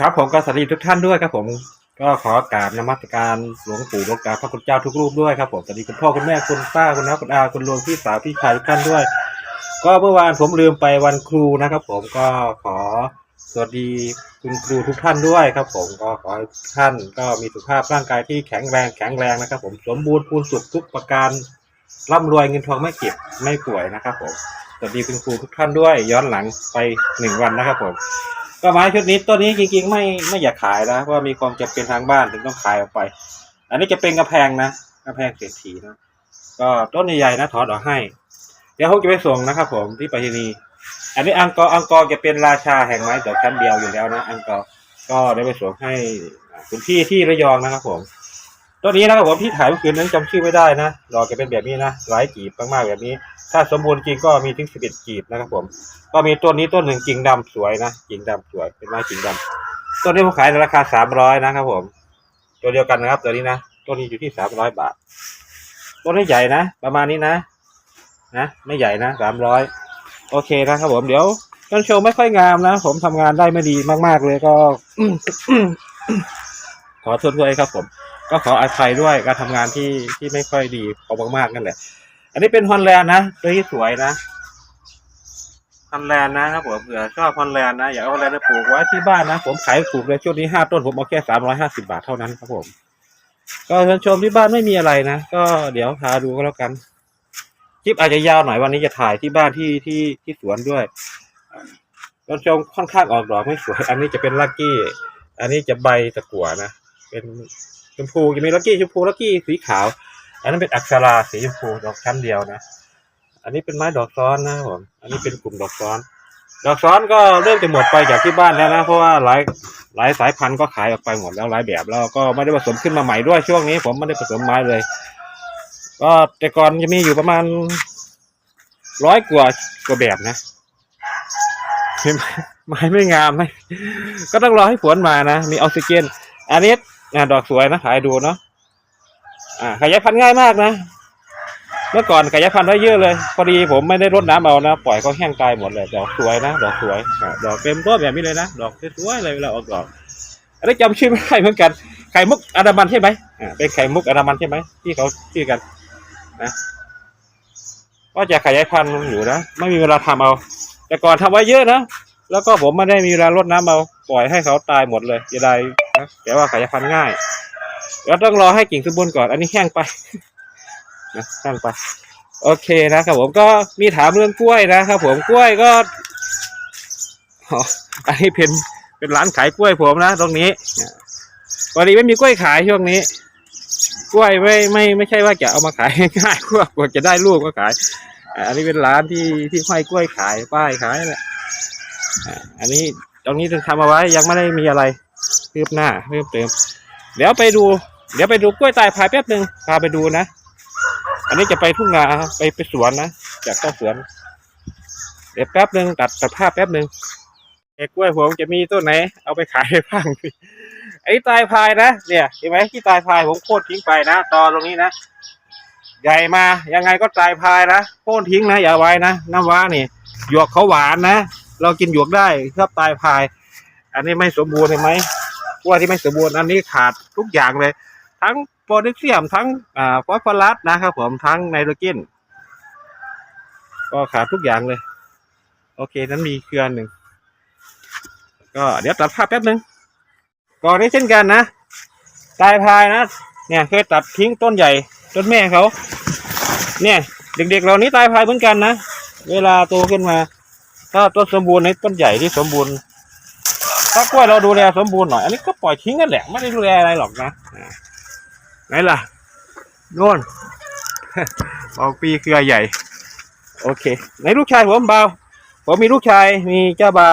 ครับผมก็สวัสดีทุกท่านด้วยครับผมก็ขอกราบนมัสการหลวงปู่หลวงตาพระคุณเจ้าทุกรูปด้วยครับผมสวัสดีคุณพ่อคุณแม่คุณป้าคุณน้าคุณอาคุณลุงพี่สาวพี่ชายทุกท่านด้วย ก็เมื่อวานผมลืมไปวันครูนะครับ ผมก็ขอสวัสดีคุณครูทุกท่านด้วยครับ ผมก็ขอท่านก็มีสุขภาพร่างกายที่แข็งแรงแข็งแรงนะครับ ผมสมบูรณ์พูนสุขทุกประการร่ำรวยเงินทองไม่เก็บไม่ป่วยนะครับ ผมสวัสดีคุณครูทุกท่านด้วย ย้อนหลังไปหนึ่งวันนะครับผม ก็ไม้ชุดนี้ต้นนี้จริงๆไม่ไม่อยากขายนะเพราะมีความจำเป็นทางบ้านถึงต้องขายออกไป อันนี้จะเป็นกระแพงนะกระแพงเศรษฐีนะก็ต้นใหญ่ๆนะถอดออกให้ เดี๋ยวผมจะไปส่งนะครับ ผมที่ไปรษณีย์อันนี้อังกอร์อังกอร์จะเป็นราชาแห่งไม้ดอกชั้นเดียวอยู่แล้วนะอังกอร์ก็ได้ไปส่งให้คุณพี่ที่ระยองนะครับ ผมต้นนี้นะครับผมที่ถ่ายเมื่อคืนนั้นจำชื่อไม่ได้นะดอจะเป็นแบบนี้นะหลายกีบมากๆแบบนี้ ถ้าสมบูรณ์จริงก็มีถึงสิบเอ็ดกีบนะครับ ผม ก็มีต้นนี้ต้นหนึ่งกิ่งดำสวยนะกิ่งดำสวยเป็นไม้กิ่งดำต้นนี้ผมขายในราคาสามร้อยนะครับ ผม ตัวเดียวกันนะครับตัวนี้นะต้นนี้อยู่ที่สามร้อยบาทต้นนี้ใหญ่นะประมาณนี้นะนะไม่ใหญ่นะสามร้อยโอเคนะครับผมเดี๋ยวต้นโชว์ไม่ค่อยงามนะผมทำงานได้ไม่ดีมาก ๆ เลยก็ขอโทษด้วยครับผม ก็ขออภัยด้วยการทำงานที่ที่ไม่ค่อยดีพอมากๆนั่นแหละ อันนี้เป็นฮอนแลนด์นะตัวที่สวยนะฮอนแลนด์นะครับผมเผื่อชอบฮอนแลนด์นะอยากเอาฮอนแลนด์มาปลูกไว้ที่บ้านนะ ผมขายถูกเลยช่วงนี้ห้าต้นผมเอาแค่สามร้อยห้าสิบาทเท่านั้นครับผม ก็เชิญชมที่บ้านไม่มีอะไรนะ ก็เดี๋ยวพาดูก็แล้วกันคลิปอาจจะยาวหน่อยวันนี้จะถ่ายที่บ้านที่ที่ที่สวนด้วยต้นชมค่อนข้างออกดอกไม่สวย อันนี้จะเป็นลักกี้ อันนี้จะใบตะกั่วนะ เป็นชมพูจะมีลักกี้ชมพูลักกี้สีขาว อันนั้นเป็นอักษราสีชมพูดอกชั้นเดียวนะ อันนี้เป็นไม้ดอกซ้อนนะครับผม อันนี้เป็นกลุ่มดอกซ้อน ดอกซ้อนก็เริ่มจะหมดไปจากที่บ้านแล้วนะ เพราะว่าหลายหลายสายพันธุ์ก็ขายออกไปหมดแล้วหลายแบบแล้วก็ไม่ได้ผสมขึ้นมาใหม่ด้วยช่วงนี้ ผมไม่ได้ผสมไม้เลย ก็แต่ก่อนจะมีอยู่ประมาณร้อยกว่ากว่าแบบนะเห็นไหมไม้ไม่งามไหมก็ต้องรอให้ฝนมานะ มีออกซิเจน อันนี้ดอกสวยนะถ่ายดูเนาะ อ่าขยายพันธุ์ง่ายมากนะ เมื่อก่อนขยายพันธุ์ไว้เยอะเลย พอดีผมไม่ได้รดน้ำเอานะ ปล่อยเขาแห้งตายหมดเลย ดอกสวยนะ ดอกสวยอ่าดอกเต็มต้นแบบนี้เลยนะ ดอกสวยๆเลยเวลาออกดอก อันนี้จำชื่อไม่ได้เหมือนกัน ไข่มุกอนามันใช่ไหมอ่า เป็นไข่มุกอนามันใช่ไหมที่เขาชื่อกัน นะก็จะขยายพันธุ์อยู่นะ ไม่มีเวลาทำเอา แต่ก่อนทำไว้เยอะนะ แล้วก็ผมไม่ได้มีเวลารดน้ำเอา ปล่อยให้เขาตายหมดเลยจะได้นะแต่ว่าขยายพันธุ์ง่าย เราต้องรอให้กิ่งสมบูรณ์ก่อน อันนี้แห้งไปนะแห้งไป โอเคนะครับผมก็มีถามเรื่องกล้วยนะครับผมกล้วยก็อ๋ออันนี้เป็นเป็นร้านขายกล้วยผมนะ ตรงนี้พอดีไม่มีกล้วยขายช่วงนี้ กล้วยไม่ไม่ไม่ใช่ว่าจะเอามาขายง่ายๆกว่ากว่าจะได้ลูกก็ขายอันนี้เป็นร้านที่ที่ห้อยกล้วยขายป้ายขายแหละอ่าอันนี้ตรงนี้ทำเอาไว้ยังไม่ได้มีอะไรคืบหน้าเพิ่มเติมเดี๋ยวไปดู เดี๋ยวไปดูกล้วยตายพายแป๊บหนึ่งพาไปดูนะ อันนี้จะไปทุ่งนาไปไปสวนนะจากเข้าสวน เดี๋ยวแป๊บหนึ่งตัดตัดภาพแป๊บหนึ่งไอ้กล้วยผมจะมีต้นไหน เอาไปขายให้บ้างไอ้ตายพายนะเนี่ยเห็นไหมที่ตายพายผมโค่นทิ้งไปนะตอตรงนี้นะใหญ่มายังไงก็ตายพายนะโค่นทิ้งนะอย่าไว้นะน้ำว้านี่หยวกเขาหวานนะเรากินหยวกได้ชอบตายพาย อันนี้ไม่สมบูรณ์เห็นไหมกล้วยที่ไม่สมบูรณ์อันนี้ขาดทุกอย่างเลย ทั้งโพแทสเซียมทั้งอ่าฟอสฟอรัสนะครับผมทั้งไนโตรเจนก็ขาดทุกอย่างเลย โอเค นั้นมีเครือหนึ่งก็เดี๋ยวตัดภาพแป๊บหนึ่งก่อนนี้เช่นกันนะตายพายนะ เนี่ยเคยตัดทิ้งต้นใหญ่ต้นแม่เขา เนี่ย เด็กๆเหล่านี้ตายพายเหมือนกันนะ เวลาโตขึ้นมา ถ้าต้นสมบูรณ์ในต้นใหญ่ที่สมบูรณ์ถ้ากล้วยเราดูแลสมบูรณ์หน่อย อันนี้ก็ปล่อยทิ้งกันแหละ ไม่ได้ดูแลอะไรหรอกนะ ไหนล่ะโน่น ออกปีเครือใหญ่ โอเคในลูกชายผมเบาผมมีลูกชายมีเจ้าเบา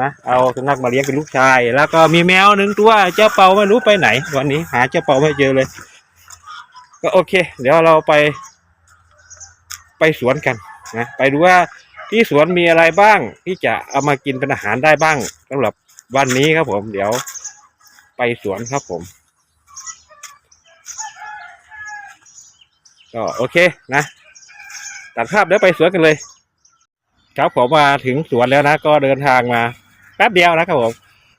นะเอาสุนัขมาเลี้ยงเป็นลูกชาย แล้วก็มีแมวหนึ่งตัวเจ้าเปาไม่รู้ไปไหน วันนี้หาเจ้าเปาไม่เจอเลย ก็โอเค เดี๋ยวเราไป ไปสวนกันนะไปดูว่าที่สวนมีอะไรบ้าง ที่จะเอามากินเป็นอาหารได้บ้างสำหรับวันนี้ครับผม เดี๋ยวไปสวนครับผม ก็โอเคนะตัดภาพเดี๋ยวไปสวนกันเลย ครับผมมาถึงสวนแล้วนะ ก็เดินทางมาแป๊บเดียวนะครับผม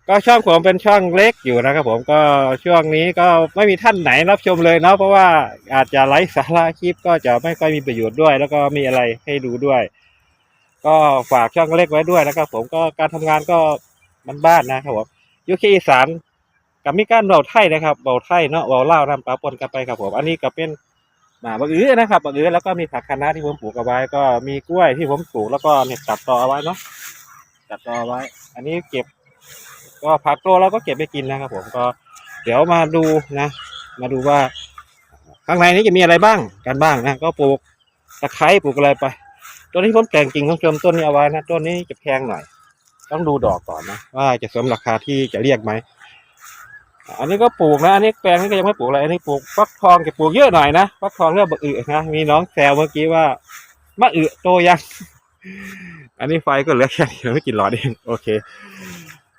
ก็ช่องผมเป็นช่องเล็กอยู่นะครับผมก็ช่วงนี้ก็ไม่มีท่านไหนรับชมเลยเนาะเพราะว่าอาจจะไลฟ์สาระคลิปก็จะไม่ค่อยมีประโยชน์ด้วย แล้วก็มีอะไรให้ดูด้วย ก็ฝากช่องเล็กไว้ด้วยนะครับ ผมก็การทำงานก็มันบ้านนะครับผมยุคอีสานกับมีการเบาไทยนะครับเบาไทยเนาะเบาเล่าน้ำปลาปนกันไปครับผม อันนี้ก็เป็น มาบะอื้อนะครับบะอื้อแล้วก็มีผักคะน้าที่ผมปลูกเอาไว้ ก็มีกล้วยที่ผมปลูกแล้วก็เนี่ยตัดต่อเอาไว้เนาะตัดต่อเอาไว้ อันนี้เก็บ ก็ผักโตเราก็เก็บไปกินนะครับ ผมก็เดี๋ยวมาดูนะ มาดูว่าข้างในนี้จะมีอะไรบ้างกันบ้างนะก็ปลูกตะไคร้ปลูกอะไรไปต้นนี้ผมแต่งกิ่งของชมต้นนี้เอาไว้นะต้นนี้จะแพงหน่อย ต้องดูดอกก่อนนะว่าจะสมราคาที่จะเรียกไหม อันนี้ก็ปลูกนะ อันนี้แปลงนี้ก็ยังไม่ปลูกอะไร อันนี้ปลูกฟักทองจะปลูกเยอะหน่อยนะฟักทองเรื่องบะอึนะ มีน้องแซวเมื่อกี้ว่ามะอึโตยัง อันนี้ไฟก็เหลือแค่นี้ไม่กินหลอดเอง โอเค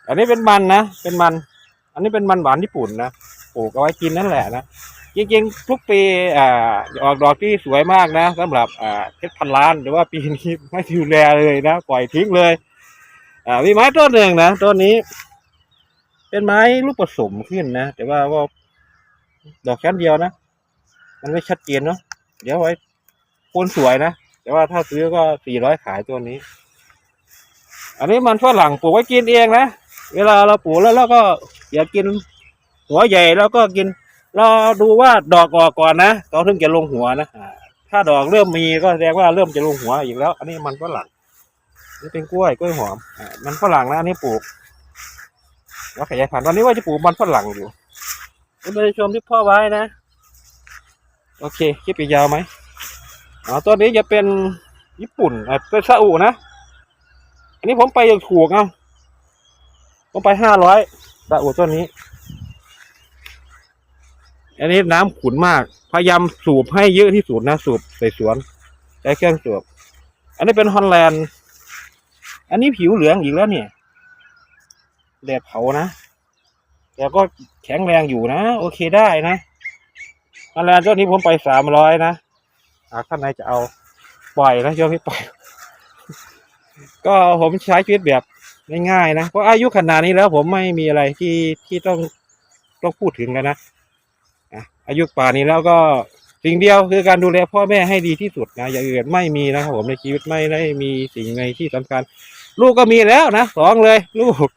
อันนี้เป็นมันนะ เป็นมัน อันนี้เป็นมันหวานญี่ปุ่นนะ ปลูกเอาไว้กินนั่นแหละนะ จริงๆ ทุกปีอ่าออกดอกที่สวยมากนะสำหรับอ่าเพชรพันล้านหรือว่าปีนี้ไม่ดูแลเลยนะ ปล่อยทิ้งเลย อ่า มีไม้ต้นหนึ่งนะ ต้นนี้ เป็นไม้ลูกผสมขึ้นนะ แต่ว่าก็ดอกแค่เดียวนะ มันไม่ชัดเจนเนาะเดี๋ยวไว้โคนสวยนะ แต่ว่าถ้าซื้อก็สี่ร้อยขายตัวนี้ อันนี้มันฝรั่งปลูกไว้กินเองนะ เวลาเราปลูกแล้วเราก็อย่ากกินหัวใหญ่แล้วก็กิน เราดูว่าดอกออกก่อนนะตอนถึงจะลงหัวนะถ้าดอกเริ่มมีก็แสดงว่าเริ่มจะลงหัวอีกแล้ว อันนี้มันฝรั่งนี่เป็นกล้วยกล้วยหอมอมันฝรั่งนะอันนี้ปลูก ว่าขยายพันธุ์วันนี้ว่าจะปลูกมันฝรั่งอยู่คุณผู้ชมที่พ่อไว้นะ โอเคคลิปอีกยาวไหมอ๋อตัวนี้จะเป็นญี่ปุ่นอ่าเป็นซาอุนะ อันนี้ผมไปอย่างถูกอะผมไปห้าร้อยตะอูต้นนี้ อันนี้น้ำขุนมาก พยายามสูบให้เยอะที่สุดนะ สูบใส่สวนใช้เครื่องสูบ อันนี้เป็นฮอลแลนด์ อันนี้ผิวเหลืองอีกแล้วเนี่ย แดดเผานะแต่ก็แข็งแรงอยู่นะ โอเคได้นะฮอลแลนด์ต้นนี้ผมไปสามร้อยนะหากท่านไหนจะเอาปล่อยนะช่วงนี้ปล่อย ก็ผมใช้ชีวิตแบบง่ายๆนะ เพราะอายุขนาดนี้แล้วผมไม่มีอะไรที่ที่ต้องต้องพูดถึงแล้วนะอายุป่านี้แล้วก็สิ่งเดียวคือการดูแลพ่อแม่ให้ดีที่สุดนะอย่างอื่นไม่มีนะครับผมในชีวิตไม่ได้มีสิ่งในที่สำคัญ ลูกก็มีแล้วนะสองเลย ลูก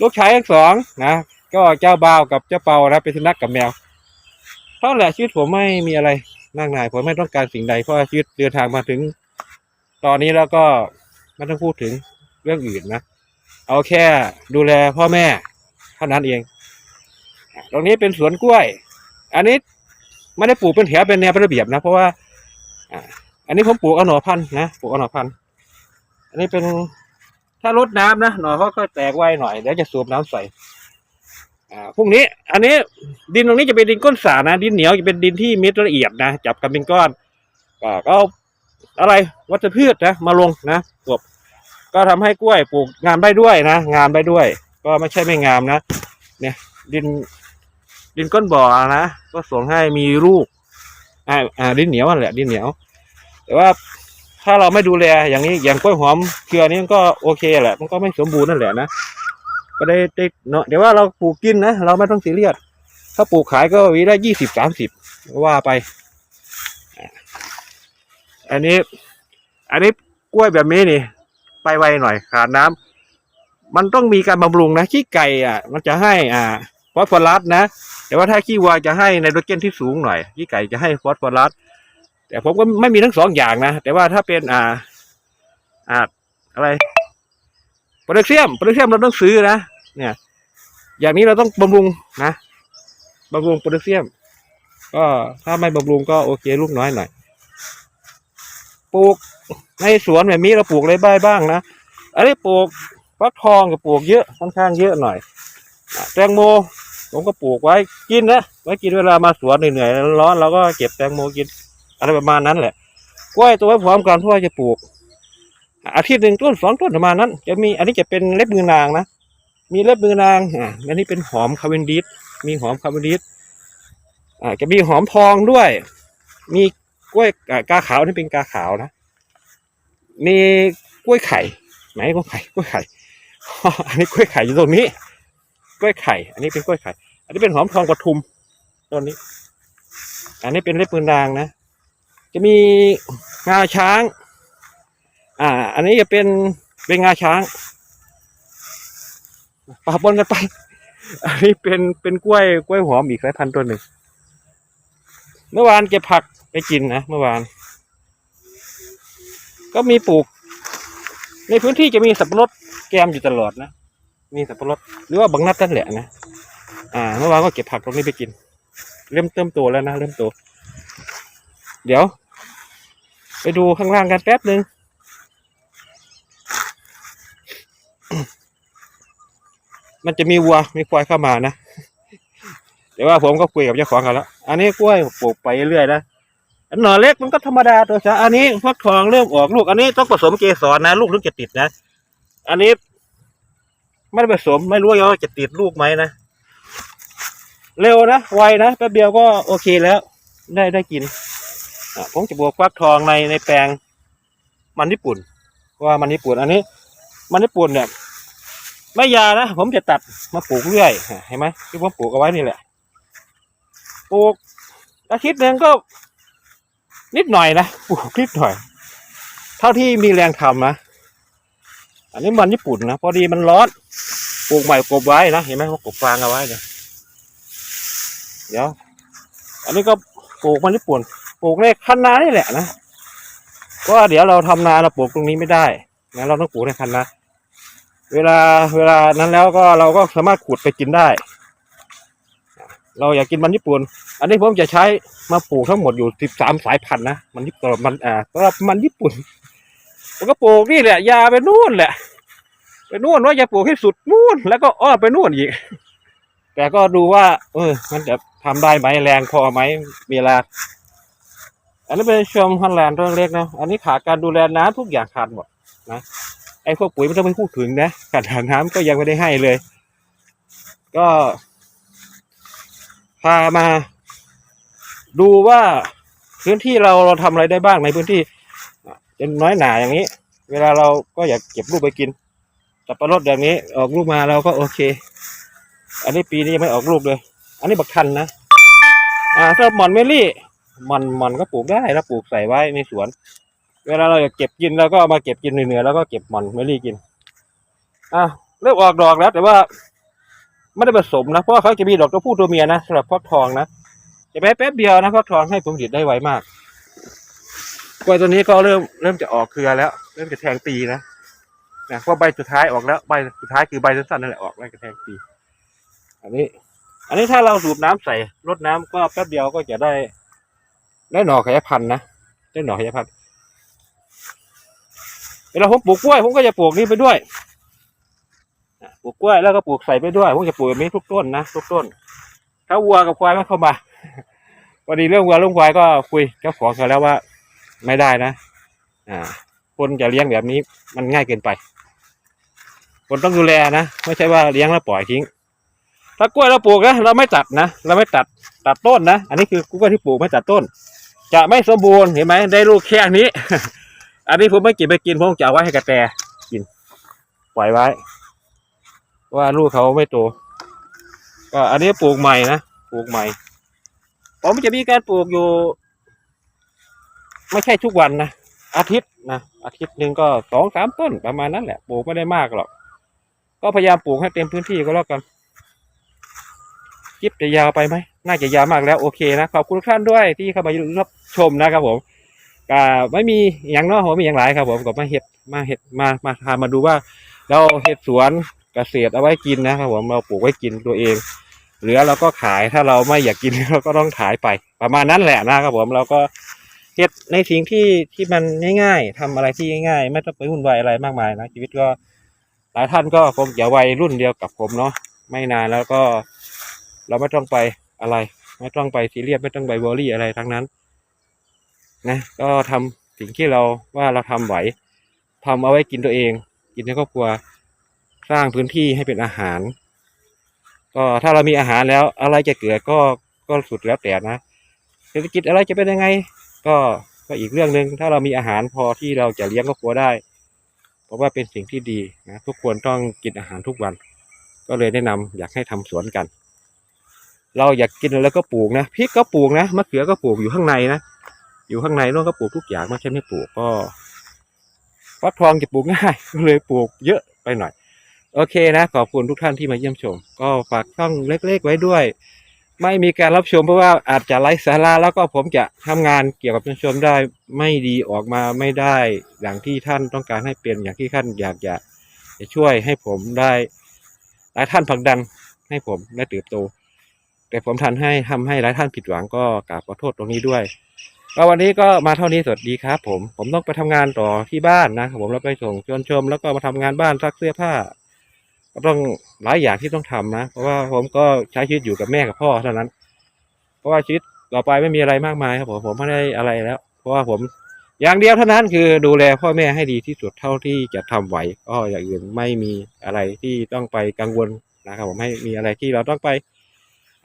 ลูกชายทั้งสองนะก็เจ้าบ่าวกับเจ้าเปานะเป็นสุนัขกับแมวเท่าแหละชีวิตผมไม่มีอะไรมากมายผมไม่ต้องการสิ่งใดเพราะว่าชีวิตเดินทางมาถึง ตอนนี้แล้วก็ไม่ต้องพูดถึงเรื่องอื่นนะเอาแค่ดูแลพ่อแม่เท่านั้นเอง ตรงนี้เป็นสวนกล้วย อันนี้ไม่ได้ปลูกเป็นแถวเป็นแนวเป็นระเบียบนะ เพราะว่าอันนี้ผมปลูกเอาหน่อพันธุ์นะปลูกเอาหน่อพันธุ์อันนี้เป็น ถ้ารดน้ำนะหน่อเขาก็แตกไวหน่อยเดี๋ยวจะสูบน้ำใส่อ่าพรุ่งนี้ อันนี้ดินตรงนี้จะเป็นดินก้นสานะดินเหนียวจะเป็นดินที่ม็ดละเอียดนะจับกันเป็นก้อนก็เอาอะไรวัชพืชนะมาลงนะกบก็ทำให้กล้วยปลูกงามได้ด้วยนะงามได้ด้วย ก็ไม่ใช่ไม่งามนะเนี่ย ดิน ดินก้นบ่อนะก็ส่งให้มีลูกอ่าอ่าดินเหนียวนั่นแหละ ดินเหนียว แต่ว่า ถ้าเราไม่ดูแลอย่างนี้อย่างกล้วยหอมเครือนี้มันก็โอเคแหละ มันก็ไม่สมบูรณ์นั่นแหละนะก็ได้ได้เนาะเดี๋ยวว่าเราปลูกกินนะเราไม่ต้องซีเรียสถ้าปลูกขายก็วีได้ยี่สิบสามสิบว่าไป อันนี้ อันนี้กล้วยแบบนี้นี่ไปไวหน่อยขาดน้ำมันต้องมีการบำรุงนะขี้ไก่อะ มันจะให้อ่าฟอสฟอรัสนะแต่ว่าถ้าขี้วัวจะให้ไนโตรเจนที่สูงหน่อยขี้ไก่จะให้ฟอสฟอรัส แต่ผมก็ไม่มีทั้งสองอย่างนะ แต่ว่าถ้าเป็นอ่าอ่าอะไรโพแทสเซียมโพแทสเซียมเราต้องซื้อนะเนี่ย อย่างนี้เราต้องบำรุงนะบำรุงโพแทสเซียม ก็ถ้าไม่บำรุงก็โอเคลูกน้อยหน่อยปลูกในสวนแบบนี้เราปลูกอะไรบ้างบ้างนะอันนี้ปลูกฟักทองก็ปลูกเยอะค่อนข้างเยอะหน่อยแตงโมผมก็ปลูกไว้กินนะไว้กินเวลามาสวนเหนื่อยๆร้อนเราก็เก็บแตงโมกิน อะไรประมาณนั้นแหละกล้วยตัวไว้พร้อมกันเพราะว่าจะปลูก อาทิตย์หนึ่งต้นสองต้นประมาณนั้น จะมีอันนี้จะเป็นเล็บมือนางนะมีเล็บมือนางอ่าอันนี้เป็นหอมคาเวนดิสมีหอมคาเวนดิสอ่าจะมีหอมทองด้วย มีกล้วยอ่ากาขาวนี่เป็นกาขาวนะมีกล้วยไข่ไหนกล้วยไข่กล้วยไข่อันนี้กล้วยไข่อยู่ตรงนี้ กล้วยไข่ อันนี้เป็นกล้วยไข่ อันนี้เป็นหอมทองปทุมต้นนี้ อันนี้เป็นเล็บปืนางนะ จะมีงาช้าง อ่า อันนี้จะเป็นเป็นงาช้างปะปนกันไป อันนี้เป็นเป็นกล้วยกล้วยหอมอีกสายพันธุ์ตัวหนึ่ง เมื่อวานเก็บผักไปกินนะเมื่อวาน ก็มีปลูก ในพื้นที่จะมีสับปะรดแกมอยู่ตลอดนะ มีสับปะรดหรือว่าบางนัดนั่นแหละนะ อ่า เมื่อวานก็เก็บผักตรงนี้ไปกิน เริ่มเติมโตแล้วนะเริ่มโต เดี๋ยว ไปดูข้างล่างกันแป๊บหนึ่งมันจะมีวัวมีควายเข้ามานะแต่ว่าผมก็คุยกับเจ้าของกันแล้ว อันนี้กล้วยปลูกไปเรื่อยนะอันหน่อเล็กมันก็ธรรมดาตัวซะอันนี้ฟักทองเริ่มออกลูก อันนี้ต้องผสมเกสรนะ ลูกถึงจะติดนะ อันนี้ไม่ได้ผสมไม่รู้ว่าจะติดลูกไหมนะ เร็วนะไวนะแป๊บเดียวก็โอเคแล้ว ได้ได้กิน ผมจะบวกฟักทองในในแปลงมันญี่ปุ่นว่ามันญี่ปุ่นอันนี้ มันญี่ปุ่นเนี่ยไม่ยานะผมจะตัดมาปลูกเรื่อยเห็นไหมที่ผมปลูกเอาไว้นี่แหละปลูกอาทิตย์หนึ่งก็ นิดหน่อยนะปลูกนิดหน่อย เท่าที่มีแรงทำนะอันนี้มันญี่ปุ่นนะพอดีมันร้อนปลูกใหม่กบไว้นะเห็นไหมว่ากบฟางเอาไว้เนี่ยเดี๋ยว อันนี้ก็ปลูกมันญี่ปุ่น ปลูกในคันนานี่แหละนะเพราะว่าเดี๋ยวเราทำนาเราปลูกตรงนี้ไม่ได้นะเราต้องปลูกในคันนาเวลาเวลานั้นแล้วก็เราก็สามารถขุดไปกินได้ เราอยากกินมันญี่ปุ่น อันนี้ผมจะใช้มาปลูกทั้งหมดอยู่สิบสามสายพันธุ์นะมันญี่ปุ่นมันอ่าสำหรับมันญี่ปุ่นผมก็ปลูกนี่แหละ ยาไปนู่นแหละ ไปนู่นว่าจะปลูกให้สุดนู่นแล้วก็อ้อไปนู่นอีกแต่ก็ดูว่า เออ มันจะทำได้ไหมแรงพอไหมเวลา อันนี้เป็นชมฮอลแลนด์ตัวเล็กนะ อันนี้ขาดการดูแลน้ำทุกอย่างขาดหมดนะไอ้พวกปุ๋ยไม่ต้องไปพูดถึงนะการหาน้ำก็ยังไม่ได้ให้เลย ก็พามา ดูว่าพื้นที่เราเราทำอะไรได้บ้างในพื้นที่อะเป็นน้อยหนาอย่างนี้ เวลาเราก็อยากเก็บลูกไปกินสับปะรดอย่างนี้ออกลูกมาเราก็โอเค อันนี้ปีนี้ยังไม่ออกลูกเลย อันนี้บักทันนะ อ่าสำหรับหมอนเมลี่ มอนมอนก็ปลูกได้แล้วปลูกใส่ไว้ในสวน เวลาเราอยากเก็บกินเราก็เอามาเก็บกินเหนือๆแล้วก็เก็บมอนเมลี่กินอะเริ่มออกดอกแล้ว แต่ว่าไม่ได้ผสมนะเพราะเขาจะมีดอกตัวผู้ตัวเมียนะสำหรับฟักทองนะจะแป๊บแป๊บเดียวนะฟักทองให้ผลผลิตได้ไวมากกล้วยตัวนี้ก็เริ่มเริ่มจะออกเครือแล้ว เริ่มจะแทงปีนะนะเพราะใบสุดท้ายออกแล้วใบสุดท้ายคือใบสั้นๆนั่นแหละออกแล้วจะแทงปีอันนี้ อันนี้ถ้าเราสูบน้ำใส่รดน้ำก็แป๊บเดียวก็จะได้ ได้หน่อขยายพันธุ์นะได้หน่อขยายพันธุ์เวลาผมปลูกกล้วยผมก็จะปลูกนี่ไปด้วยปลูกกล้วยแล้วก็ปลูกใส่ไปด้วยผมจะปลูกแบบนี้ทุกต้นนะทุกต้น ถ้าวัวกับควายไม่เข้ามาพอดีเรื่องวัวเรื่องควายก็คุยเจ้าของเขาแล้วว่า ไม่ได้นะ อ่า คนจะเลี้ยงแบบนี้มันง่ายเกินไป คนต้องดูแลนะไม่ใช่ว่าเลี้ยงแล้วปล่อยทิ้ง ถ้ากล้วยเราปลูกนะเราไม่ตัดนะเราไม่ตัดตัดต้นนะอันนี้คือกล้วยที่ปลูกไม่ตัดต้น จะไม่สมบูรณ์เห็นไหมได้ลูกแค่นี้ อันนี้ผมไม่กินไปกินผมจะเอาไว้ให้กระแตกิน ปล่อยไว้ ว่าลูกเขาไม่โตก็อันนี้ปลูกใหม่นะปลูกใหม่ผมจะมีการปลูกอยู่ ไม่ใช่ทุกวันนะอาทิตย์นะอาทิตย์หนึ่งก็สองสามต้นประมาณนั้นแหละปลูกไม่ได้มากหรอกก็พยายามปลูกให้เต็มพื้นที่ก็แล้วกัน คลิปจะยาวไปไหมน่าจะยาวมากแล้วโอเคนะขอบคุณทุกท่านด้วยที่เข้ามารับชมนะครับผมก็ไม่มีอย่างเนอกผมมีอย่างหลายครับผมก็มาเห็ดมาเห็ดมามาทามาดูว่าเราเห็ดสวนเกษตรเอาไว้กินนะครับผมเราปลูกไว้กินตัวเอง เหลือเราก็ขายถ้าเราไม่อยากกินเราก็ต้องขายไป ประมาณนั้นแหละนะครับผมเราก็เห็ดในสิ่งที่ที่มันง่าย ๆทำอะไรที่ง่ายๆ ไม่ต้องไปวุ่นวายอะไรมากมายนะชีวิตก็หลายท่านก็คงจะวัยรุ่นเดียวกับผมเนาะไม่นานแล้วก็ เราไม่ต้องไปอะไร ไม่ต้องไปซีเรียสไม่ต้องไปวอรี่อะไรทั้งนั้นนะก็ทำสิ่งที่เราว่าเราทำไหวทำเอาไว้กินตัวเอง กินในครอบครัวสร้างพื้นที่ให้เป็นอาหาร ก็ถ้าเรามีอาหารแล้วอะไรจะเกิดก็ก็สุดแล้วแต่นะเศรษฐกิจอะไรจะเป็นยังไง ก็ก็อีกเรื่องหนึ่งถ้าเรามีอาหารพอที่เราจะเลี้ยงครอบครัวได้ เพราะว่าเป็นสิ่งที่ดีนะทุกคนต้องกินอาหารทุกวันกก็เลยแนะนำอยากให้ทำสวนกัน เราอยากกินแล้วก็ปลูกนะพริกก็ปลูกนะมะเขือก็ปลูกอยู่ข้างในนะอยู่ข้างในนู่นก็ปลูกทุกอย่างไม่ใช่ไม่ปลูกก็ฟักทองจะปลูกง่ายก็เลยปลูกเยอะไปหน่อย โอเคนะขอบคุณทุกท่านที่มาเยี่ยมชม ก็ฝากช่องเล็กๆไว้ด้วย ไม่มีการรับชมเพราะว่าอาจจะไร้สาระแล้วก็ผมจะทำงานเกี่ยวกับท่านชมได้ไม่ดีออกมาไม่ได้อย่างที่ท่านต้องการให้เป็นอย่างที่ท่านอยากจะจะช่วยให้ผมได้หลายท่านผลักดันให้ผมได้เติบโต แต่ผมทันให้ทำให้หลายท่านผิดหวังก็กราบขอโทษตรงนี้ด้วยก็วันนี้ก็มาเท่านี้สวัสดีครับ ผมผมต้องไปทำงานต่อที่บ้านนะครับผมแล้วไปส่งชวนชม แล้วก็มาทำงานบ้านซักเสื้อผ้า ก็ต้องหลายอย่างที่ต้องทำนะ เพราะว่าผมก็ใช้ชีวิตอยู่กับแม่กับพ่อเท่านั้น เพราะว่าชีวิตต่อไปไม่มีอะไรมากมายครับผมผมไม่ได้อะไรแล้ว เพราะว่าผมอย่างเดียวเท่านั้นคือดูแลพ่อแม่ให้ดีที่สุดเท่าที่จะทำไหวก็อย่างอื่นไม่มีอะไรที่ต้องไปกังวลนะครับผมไม่มีอะไรที่เราต้องไป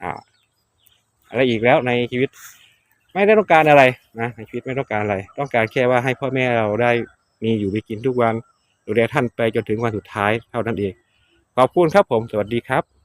อ่าอะไรอีกแล้วในชีวิต ไม่ได้ต้องการอะไรนะในชีวิตไม่ต้องการอะไร ต้องการแค่ว่าให้พ่อแม่เราได้มีอยู่มีกินทุกวันดูแลท่านไปจนถึงวันสุดท้ายเท่านั้นเองขอบคุณครับผม สวัสดีครับ